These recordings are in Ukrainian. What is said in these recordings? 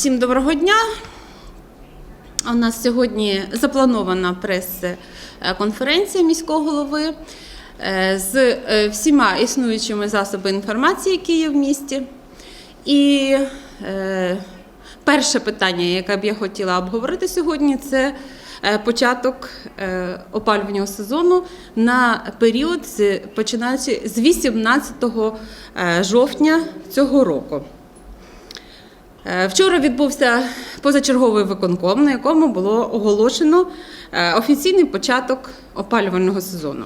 Всім доброго дня. У нас сьогодні запланована прес-конференція міського голови е, з е, всіма існуючими засобами інформації, які є в місті. І е, перше питання, яке б я хотіла обговорити сьогодні, це е, початок е, опалювального сезону на період, починаючи з 18 е, жовтня цього року. Е, Вчора відбувся позачерговий виконком, на якому було оголошено е, офіційний початок опалювального сезону.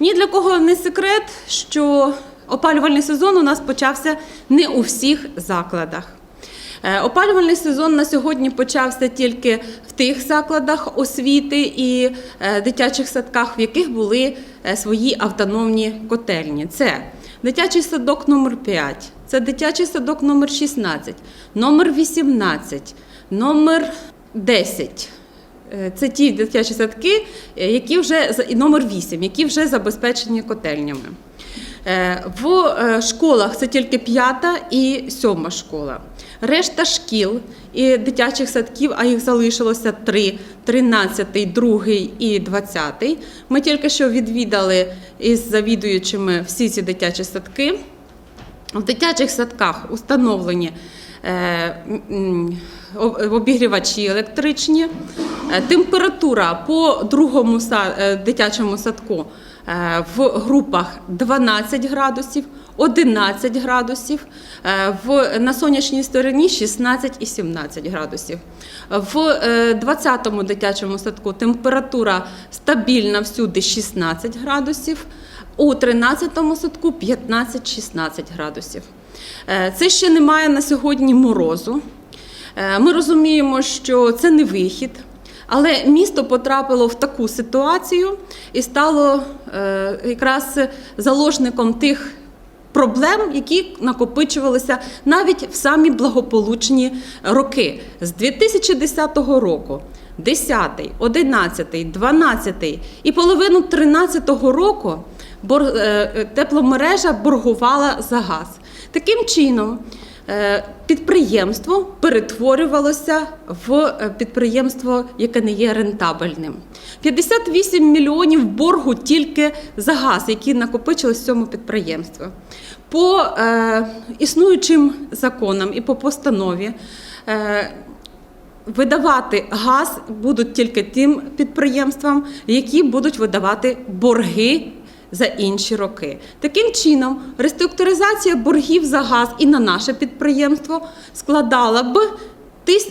Ні для кого не секрет, що опалювальний сезон у нас почався не у всіх закладах. Е, Опалювальний сезон на сьогодні почався тільки в тих закладах освіти і дитячих садках, в яких були свої автономні котельні. Це дитячий садок номер 5, це дитячий садок номер 16, номер 18, номер 10. Е, Це ті дитячі садки, е, які вже і номер 8, які вже забезпечені котельнями. Е, В школах це тільки п'ята і сьома школа. Решта шкіл і дитячих садків, а їх залишилося три: 13, 2 і 20. Ми тільки що відвідали із завідуючими всі ці дитячі садки. В дитячих садках установлені е, обігрівачі електричні. Е, Температура по другому е, дитячому садку в групах 12 градусів, 11 градусів, на сонячній стороні 16 і 17 градусів. В е, 20-му дитячому садку температура стабільна всюди 16 градусів. У 13-му садку 15-16 градусів. Е, Це ще немає на сьогодні морозу. Е, Ми розуміємо, що це не вихід, але місто потрапило в таку ситуацію і стало е, якраз заложником тих проблем, які накопичувалися навіть в самі благополучні роки з 2010 року. 10, 11, 12 і половину 13 року тепломережа боргувала за газ. Таким чином, е, підприємство перетворювалося в е, підприємство, яке не є рентабельним. 58 мільйонів боргу тільки за газ, які накопичились в цьому підприємстві. По е, існуючим законам і по постанові. Е, Видавати газ будуть тільки тим підприємствам, які будуть видавати борги за інші роки. Таким чином, реструктуризація боргів за газ і на наше підприємство складала б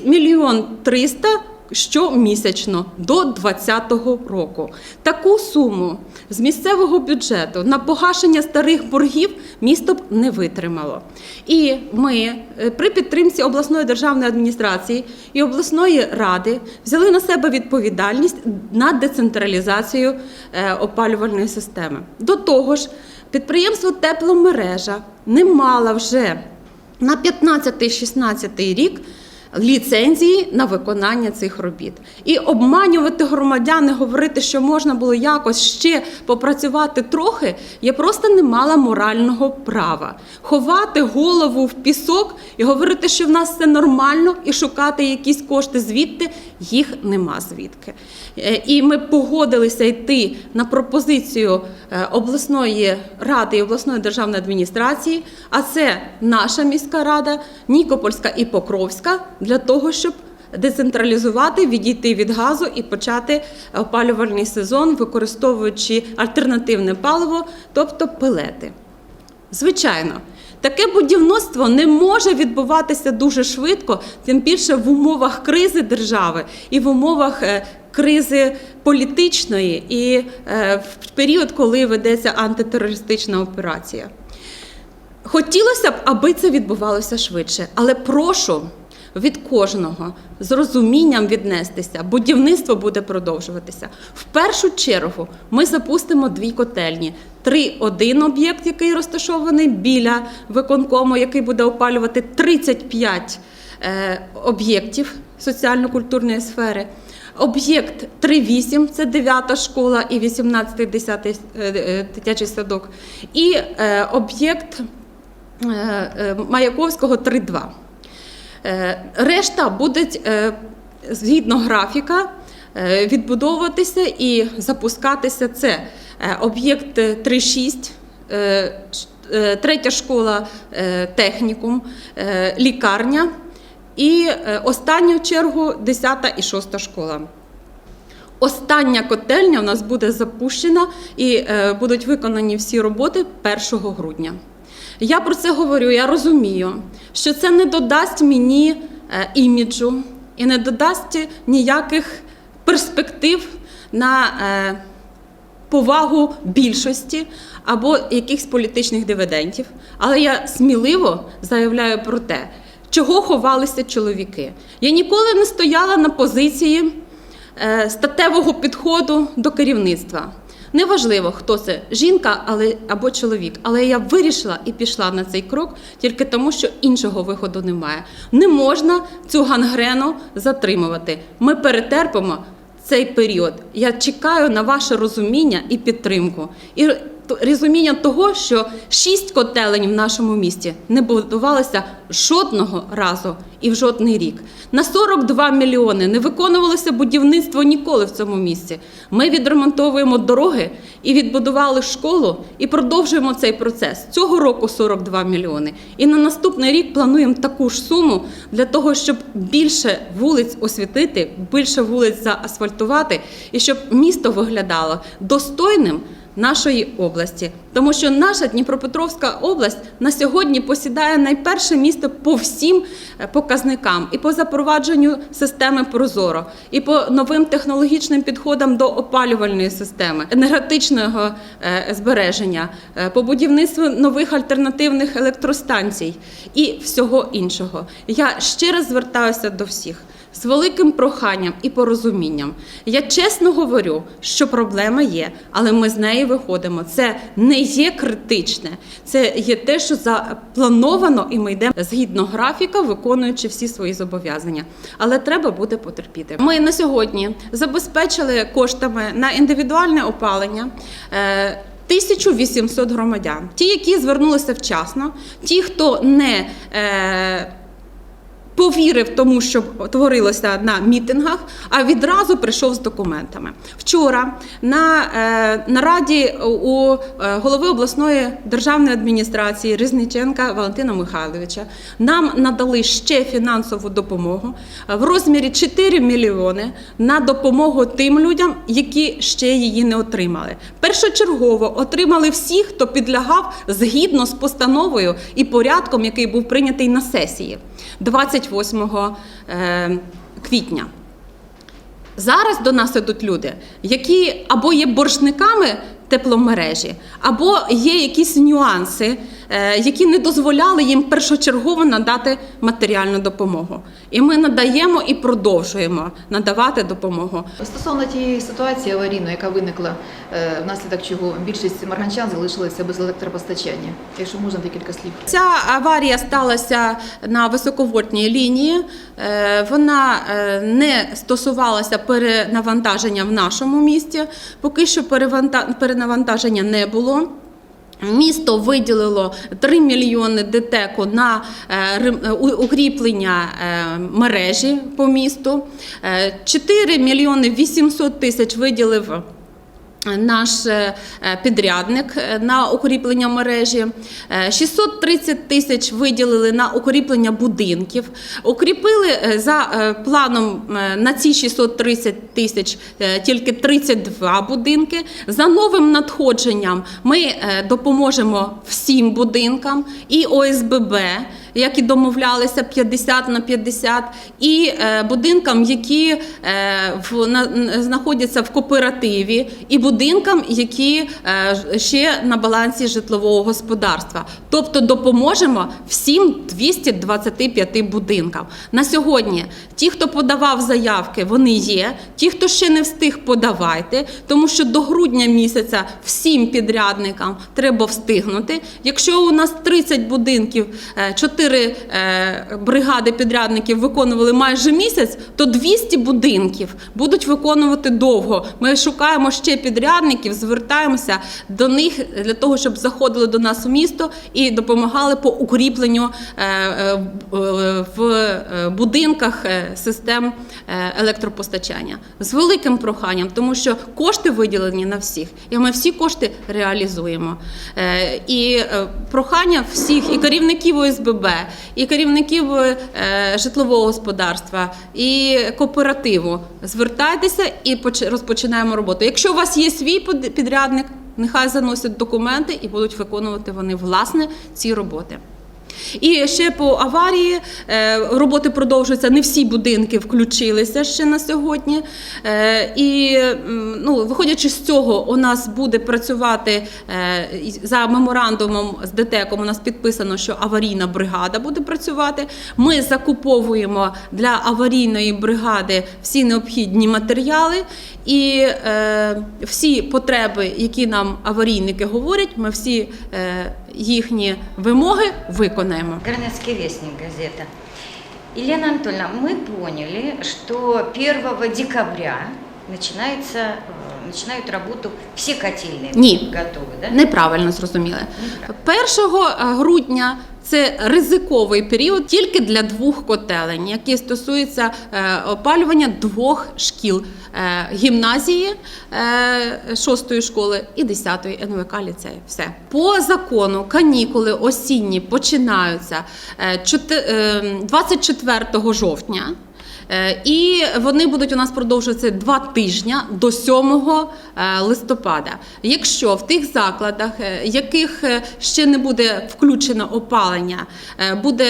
мільйон триста щомісячно до 2020 року. Таку суму з місцевого бюджету на погашення старих боргів місто б не витримало. І ми е, при підтримці обласної державної адміністрації і обласної ради взяли на себе відповідальність на децентралізацію е, опалювальної системи. До того ж, підприємство Тепломережа не мало вже на 15-16 рік ліцензії на виконання цих робіт. І обманювати громадян, і говорити, що можна було якось ще попрацювати трохи, я просто не мала морального права. Ховати голову в пісок і говорити, що в нас все нормально, і шукати якісь кошти звідти, їх нема звідки. Е, І ми погодилися йти на пропозицію е, обласної ради і обласної державної адміністрації, а це наша міська рада, Нікопольська і Покровська, для того, щоб децентралізувати, відійти від газу і почати опалювальний сезон, використовуючи альтернативне паливо, тобто пелети. Звичайно, таке будівництво не може відбуватися дуже швидко, тим більше в умовах кризи держави і в умовах е, кризи політичної і е, в період, коли ведеться антитерористична операція. Хотілося б, аби це відбувалося швидше, але прошу від кожного з розумінням віднестися. Будівництво буде продовжуватися. В першу чергу ми запустимо дві котельні. Три один об'єкт, який розташований біля виконкому, який буде опалювати 35 е, об'єктів соціально-культурної сфери. Об'єкт 3.8 – це 9 школа і 18 10 е, е, дитячий садок. І об'єкт Маяковського 3.2. Е, Решта буде е, згідно графіка е, відбудовуватися і запускатися. Це об'єкт 3.6, е, ш- е, третя школа технікум, лікарня і останню чергу 10 і 6 школа. Остання котельня у нас буде запущена і будуть виконані всі роботи 1 грудня. Я про це говорю, я розумію, що це не додасть мені е, іміджу і не додасть ніяких перспектив на е, повагу більшості або якихось політичних дивідендів. Але я сміливо заявляю про те, чого ховалися чоловіки. Я ніколи не стояла на позиції е, статевого підходу до керівництва. Неважливо, хто це жінка але, або чоловік, але я вирішила і пішла на цей крок тільки тому, що іншого виходу немає. Не можна цю гангрену затримувати. Ми перетерпимо цей період. Я чекаю на ваше розуміння і підтримку. І розуміння того, що шість котелень в нашому місті не будувалися жодного разу і в жодний рік. На 42 мільйони не виконувалося будівництво ніколи в цьому місці. Ми відремонтовуємо дороги і відбудували школу і продовжуємо цей процес. Цього року 42 мільйони. І на наступний рік плануємо таку ж суму для того, щоб більше вулиць освітити, більше вулиць заасфальтувати, і щоб місто виглядало достойним нашої області, тому що наша Дніпропетровська область на сьогодні посідає найперше місце по всім е, показникам. І по запровадженню системи Прозоро, і по новим технологічним підходам до опалювальної системи, енергетичного е, збереження, е, по будівництву нових альтернативних електростанцій і всього іншого. Я ще раз звертаюся до всіх з великим проханням і порозумінням. Я чесно говорю, що проблема є, але ми з неї виходимо. Це не є критичне, це є те, що заплановано, і ми йдемо згідно графіка, виконуючи всі свої зобов'язання. Але треба буде потерпіти. Ми на сьогодні забезпечили коштами на індивідуальне опалення. е, 1800 громадян, ті, які звернулися вчасно, ті, хто не е, повірив тому, що творилося на мітингах, а відразу прийшов з документами. Вчора на е, нараді у е, голови обласної державної адміністрації Різниченка Валентина Михайловича нам надали ще фінансову допомогу в розмірі 4 мільйони на допомогу тим людям, які ще її не отримали. Першочергово отримали всі, хто підлягав згідно з постановою і порядком, який був прийнятий на сесії 28 е, квітня. Зараз до нас ідуть люди, які або є боржниками тепломережі, або є якісь нюанси, які не дозволяли їм першочергово надати матеріальну допомогу. І ми надаємо і продовжуємо надавати допомогу. Стосовно тієї ситуації аварійної, яка виникла, е, внаслідок чого більшість марганчан залишилися без електропостачання. Якщо можна декілька слів. Ця аварія сталася на високовольтній лінії. Е, Вона е, не стосувалася перенавантаження в нашому місті. Поки що перенавантаження не було. Місто виділило 3 мільйони ДТЕКу на е, е, укріплення е, мережі по місту. Е, 4 мільйони 800 тисяч виділив наш е, підрядник е, на укріплення мережі. Е, 630 тисяч виділили на укріплення будинків. Укріпили е, за е, планом е, на ці 630 тисяч е, тільки 32 будинки. За новим надходженням ми е, допоможемо всім будинкам і ОСББ. Як і домовлялися 50 на 50, і е, будинкам, які е, знаходяться в кооперативі, і будинкам, які е, ще на балансі житлового господарства. Тобто допоможемо всім 225 будинкам. На сьогодні ті, хто подавав заявки, вони є. Ті, хто ще не встиг, подавайте, тому що до грудня місяця всім підрядникам треба встигнути. Якщо у нас 30 будинків, е, 4 чотири е, бригади підрядників виконували майже місяць, то 200 будинків будуть виконувати довго. Ми шукаємо ще підрядників, звертаємося до них для того, щоб заходили до нас у місто і допомагали по укріпленню е, е, в- будинках систем електропостачання з великим проханням, тому що кошти виділені на всіх, і ми всі кошти реалізуємо. І прохання всіх і керівників ОСББ, і керівників е, житлового господарства, і кооперативу. Звертайтеся і поч- розпочинаємо роботу. Якщо у вас є свій підрядник, нехай заносять документи і будуть виконувати вони власне ці роботи. І ще по аварії е, роботи продовжуються. Не всі будинки включилися ще на сьогодні. Е, І ну, виходячи з цього, у нас буде працювати е, за меморандумом з ДТЕКом. У нас підписано, що аварійна бригада буде працювати. Ми закуповуємо для аварійної бригади всі необхідні матеріали і всі потреби, які нам аварійники говорять, ми всі їхні вимоги виконаємо. Городецкий вестник газета. Елена Анатольевна, мы поняли, что 1 декабря начинается, э, начинают работу все котельные. Ні. Готовы, да? Неправильно зрозуміли. 1 грудня це ризиковий період тільки для двох котелень, які стосуються е, опалювання двох шкіл е, гімназії шостої 6 школи і 10 НВК ліцею. Все по закону канікули осінні починаються е, чоти- е, 24 жовтня. Е, І вони будуть у нас продовжуватися два тижні до 7 е, листопада. Якщо в тих закладах, е, яких ще не буде включено опалення, буде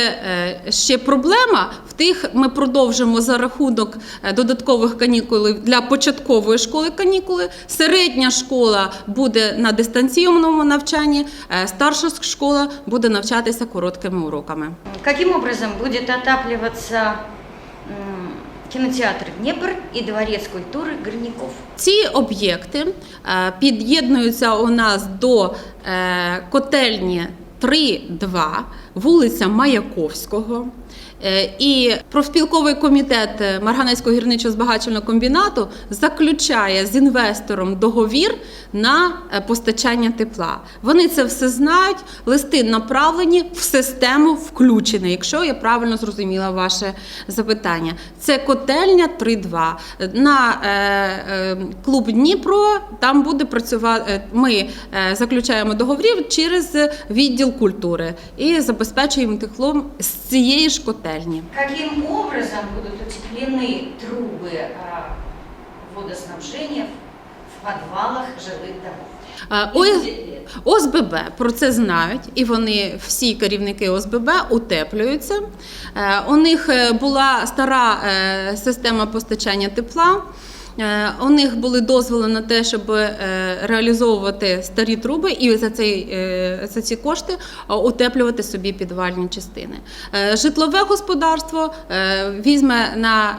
ще проблема, в тих ми продовжимо за рахунок додаткових канікул для початкової школи канікули. Середня школа буде на дистанційному навчанні, старша школа буде навчатися короткими уроками. Каким образом будет отапливаться м, Дніпр і Дворець культури культуры Ці об'єкти е, під'єднуються у нас до е, котельні 3.2, вулиця Маяковського. Е, І профспілковий комітет Марганецького гірничо-збагачувального комбінату заключає з інвестором договір на е, постачання тепла. Вони це все знають, листи направлені в систему включені, якщо я правильно зрозуміла ваше запитання. Це котельня 3.2. На е, е, клуб Дніпро там буде працювати. е, Ми е, заключаємо договорів через відділ культури і забезпечуємо теплом з цієї ж котельні. Каким образом будут утеплены трубы а, водоснабжения в подвалах жилых домов? Е, И ой, будет ли это? ОСББ про це знають, і вони всі керівники ОСББ утеплюються. Е, У них е, була стара е, система постачання тепла. Е, У них були дозволи на те, щоб е, реалізовувати старі труби і за, цей, е, за ці кошти утеплювати собі підвальні частини. Житлове господарство візьме на,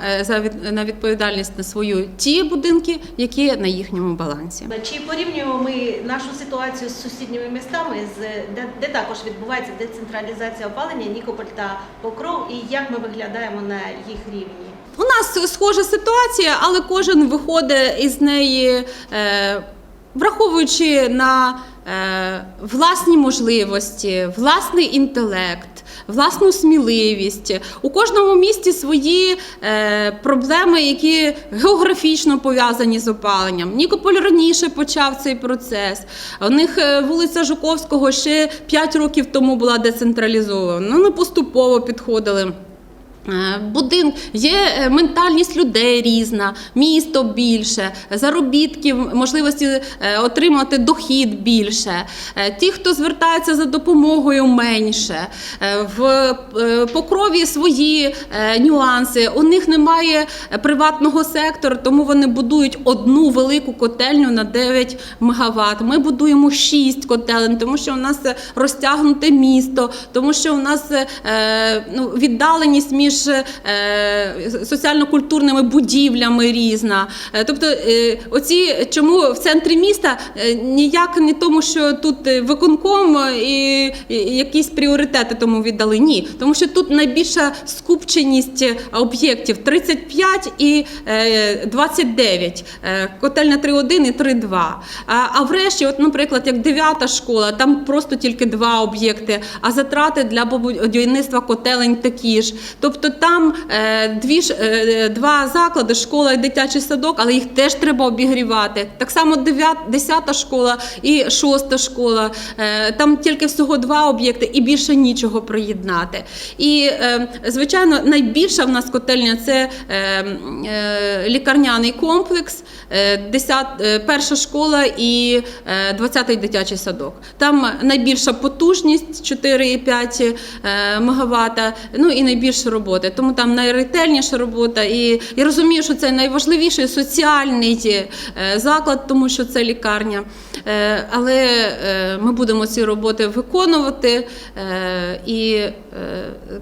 на відповідальність на свою ті будинки, які на їхньому балансі. Чи порівнюємо ми нашу ситуацію з сусідніми містами, де, де також відбувається децентралізація опалення, Нікополь та Покров, і як ми виглядаємо на їх рівні? У нас схожа ситуація, але кожен виходить із неї, е, враховуючи на е, власні можливості, власний інтелект. Власну сміливість у кожному місті свої е, проблеми, які географічно пов'язані з опаленням. Нікополь раніше почав цей процес. У них е, вулиця Жуковського ще 5 років тому була децентралізована. Ми поступово підходили. Е, Будин є е, ментальність людей різна, місто більше, заробітків, можливості е, отримати дохід більше. Ті, хто звертається за допомогою, менше. В покрові свої нюанси. У них немає приватного сектору, тому вони будують одну велику котельню на 9 МВт. Ми будуємо 6 котелень, тому що у нас розтягнуте місто, тому що у нас ну, віддаленість між між е, соціально-культурними будівлями різна. Е, Тобто, е, оці чому в центрі міста ніяк не тому, що тут виконком і, якісь пріоритети тому віддали. Ні, тому що тут найбільша скупченість об'єктів 35 і е, 29, е, котельня 3.1 і 3.2. А, а врешті, от, наприклад, як 9 школа, там просто тільки два об'єкти, а затрати для будівництва котелень такі ж. Тобто там е, дві е, два заклади, школа і дитячий садок, але їх теж треба обігрівати. Так само 9, 10 школа і 6 школа. Е, там тільки всього два об'єкти і більше нічого приєднати. І, звичайно, найбільша в нас котельня це лікарняний комплекс, е, 10, е, перша школа і е, 20-й дитячий садок. Там найбільша потужність 4,5 е, МВт, ну і найбільше роботи. Тому там найретельніша робота. І я розумію, що це найважливіший соціальний е, заклад, тому що це лікарня. Е, Але е, ми будемо ці роботи виконувати і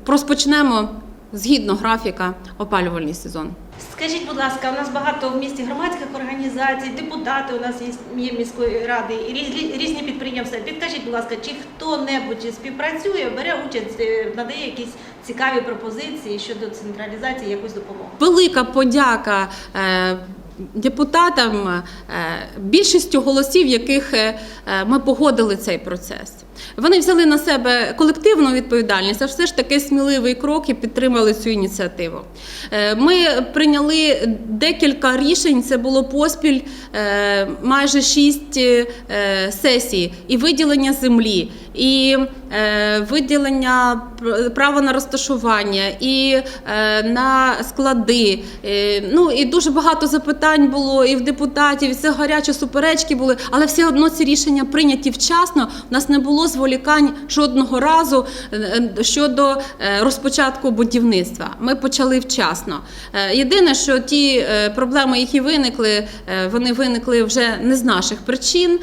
розпочнемо згідно графіка опалювальний сезон. Скажіть, будь ласка, у нас багато в місті громадських організацій, депутати у нас є, міської ради і різні, підприємства. Підкажіть, будь ласка, чи хто-небудь співпрацює, бере участь, е, надає якісь цікаві пропозиції щодо централізації якоїсь допомоги? Велика подяка е, депутатам, е, більшістю голосів, яких ми погодили цей процес. Вони взяли на себе колективну відповідальність, а все ж таки сміливий крок і підтримали цю ініціативу. Е, Ми прийняли декілька рішень. Це було поспіль е, майже шість е, сесій, і виділення землі, і виділення права на розташування, і на склади. Ну і дуже багато запитань було і в депутатів, і це гарячі суперечки були, але все одно ці рішення прийняті вчасно. У нас не було зволікань жодного разу е, е, щодо е, розпочатку будівництва. Ми почали вчасно. Єдине, що ті проблеми, які виникли, вони виникли вже не з наших причин,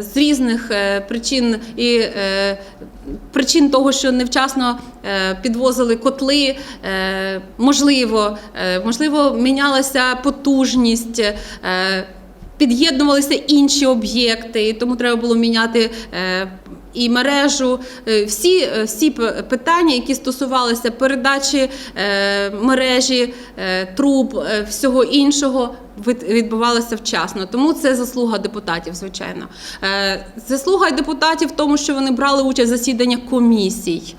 з різних причин і причин того, що невчасно підвозили котли, можливо, можливо, мінялася потужність. Під'єднувалися інші об'єкти, і тому треба було міняти і мережу. Е, Всі, е, всі питання, які стосувалися передачі е, мережі, труб, всього іншого, від- відбувалося вчасно. Тому це заслуга депутатів, звичайно. Заслуга депутатів в тому, що вони брали участь в засіданнях комісій,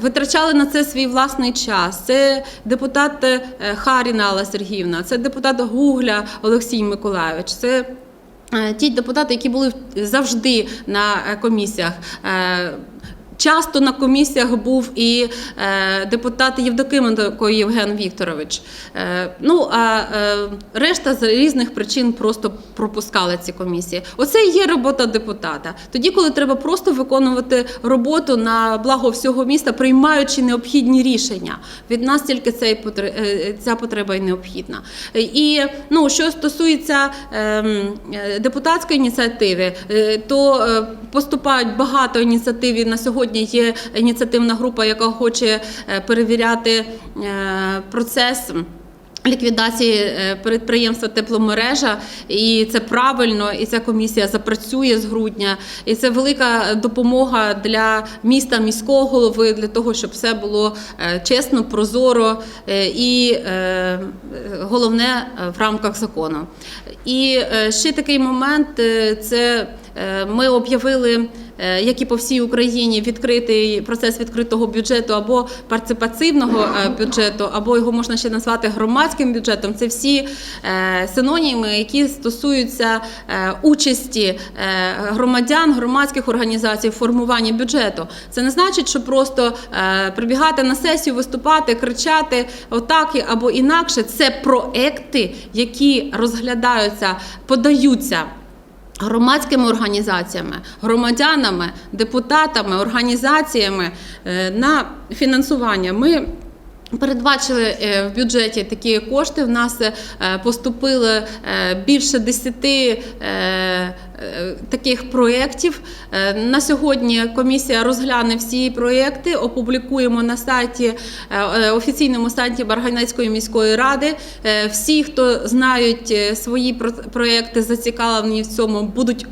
витрачали на це свій власний час. Це депутат Харіна Алла Сергіївна, це депутат Гугля Олексій Миколайович. Це Ті депутати, які були завжди на е, комісіях. Часто на комісіях був і е, депутат Євдокименко Євген Вікторович. Е, ну а е, решта з різних причин просто пропускали ці комісії. Оце і є робота депутата. Тоді, коли треба просто виконувати роботу на благо всього міста, приймаючи необхідні рішення. Від нас тільки цей е, ця потреба і необхідна. І ну, що стосується ем, депутатської ініціативи, то поступають багато ініціатив. На сьогодні є ініціативна група, яка хоче е, перевіряти е, процес. Ліквідації е, підприємства тепломережа, і це правильно, і ця комісія запрацює з грудня. І це велика допомога для міста, міського голови, для того, щоб все було чесно, прозоро і головне в рамках закону. І ще такий момент це ми об'явили. е, Як і по всій Україні відкритий процес відкритого бюджету або партиципацивного е, бюджету, або його можна ще назвати громадським бюджетом. Це всі е, синоніми, які стосуються е, участі е, громадян, громадських організацій в формуванні бюджету. Це не значить, що просто е, прибігати на сесію, виступати, кричати отак або інакше. Це проекти, які розглядаються, подаються громадськими організаціями, громадянами, депутатами, організаціями е, на фінансування. Ми Передбачили е, в бюджеті такі кошти. В нас е, поступили більше 10 е, е, таких проєктів. Е, На сьогодні комісія розгляне всі проєкти, опублікуємо на сайті е, е, офіційному сайті Барганецької міської ради. Е, Всі, хто знають е, свої про- проєкти, зацікавлені в цьому, будуть.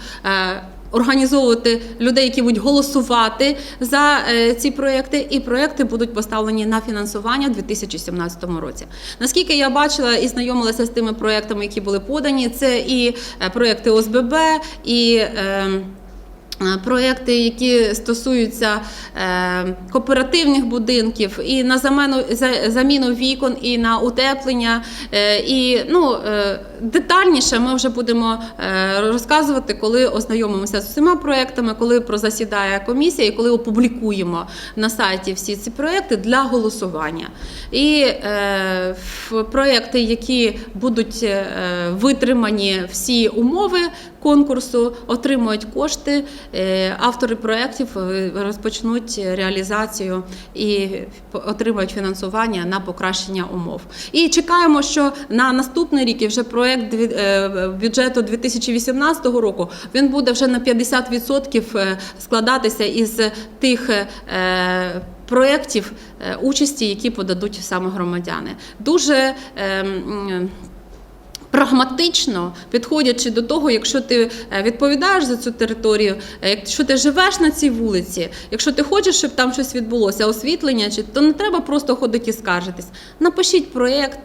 Організовувати людей, які будуть голосувати за е, ці проекти, і проекти будуть поставлені на фінансування в 2017 році. Наскільки я бачила і знайомилася з тими проектами, які були подані, це і е, проекти ОСББ, і е, Е, Проекти, які стосуються е, кооперативних будинків, і на замену заміну вікон, і на утеплення. Е, і ну е, детальніше ми вже будемо е, розказувати, коли ознайомимося з усіма проектами, коли прозасідає комісія, і коли опублікуємо на сайті всі ці проекти для голосування. І е, проекти, які будуть е, витримані всі умови конкурсу, отримують кошти. Е, Автори проєктів е, розпочнуть реалізацію і отримають фінансування на покращення умов. І чекаємо, що на наступний рік і вже проєкт е, бюджету 2018 року він буде вже на 50% е, складатися із тих. Проєктів участі, які подадуть саме громадяни, дуже ем, прагматично підходячи до того, якщо ти е, відповідаєш за цю територію, е, якщо ти живеш на цій вулиці, якщо ти хочеш, щоб там щось відбулося, освітлення, чи то не треба просто ходити і скаржитись. Напишіть проєкт,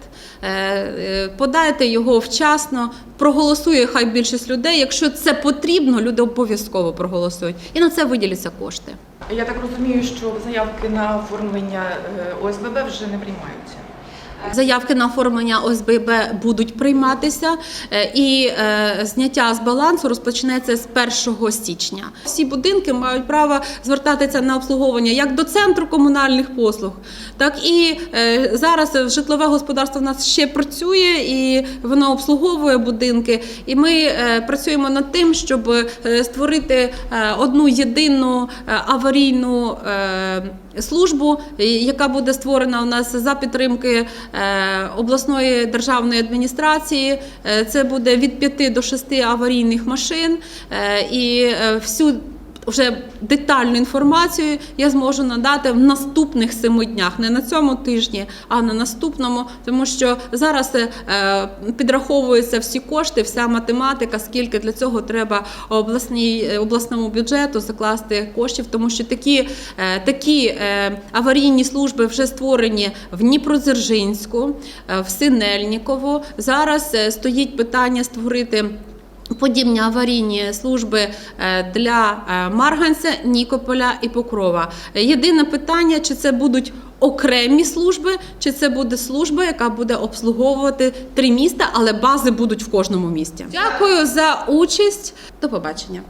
е, подайте його вчасно, проголосує хай більшість людей. Якщо це потрібно, люди обов'язково проголосують, і на це виділяться кошти. Я так розумію, що заявки на оформлення ОСББ вже не приймаються. Заявки на оформлення ОСББ будуть прийматися, е, і е, зняття з балансу розпочнеться з 1 січня. Всі будинки мають право звертатися на обслуговування як до центру комунальних послуг, так і е, зараз житлове господарство в нас ще працює і воно обслуговує будинки. І ми працюємо над тим, щоб створити одну єдину аварійну. Службу, яка буде створена у нас за підтримки е, обласної державної адміністрації. Е, Це буде від 5 до 6 аварійних машин е, і всю. Вже детальну інформацію я зможу надати в наступних семи днях, не на цьому тижні, а на наступному, тому що зараз е, підраховуються всі кошти, вся математика, скільки для цього треба обласній е, обласному бюджету закласти коштів, тому що такі, е, такі аварійні служби вже створені в Дніпродзержинську, в Синельніково. Зараз стоїть питання створити. Подібні аварійні служби е, для е, Марганця, Нікополя і Покрова. Єдине питання, чи це будуть окремі служби, чи це буде служба, яка буде обслуговувати три міста, але бази будуть в кожному місті. Дякую за участь. До побачення.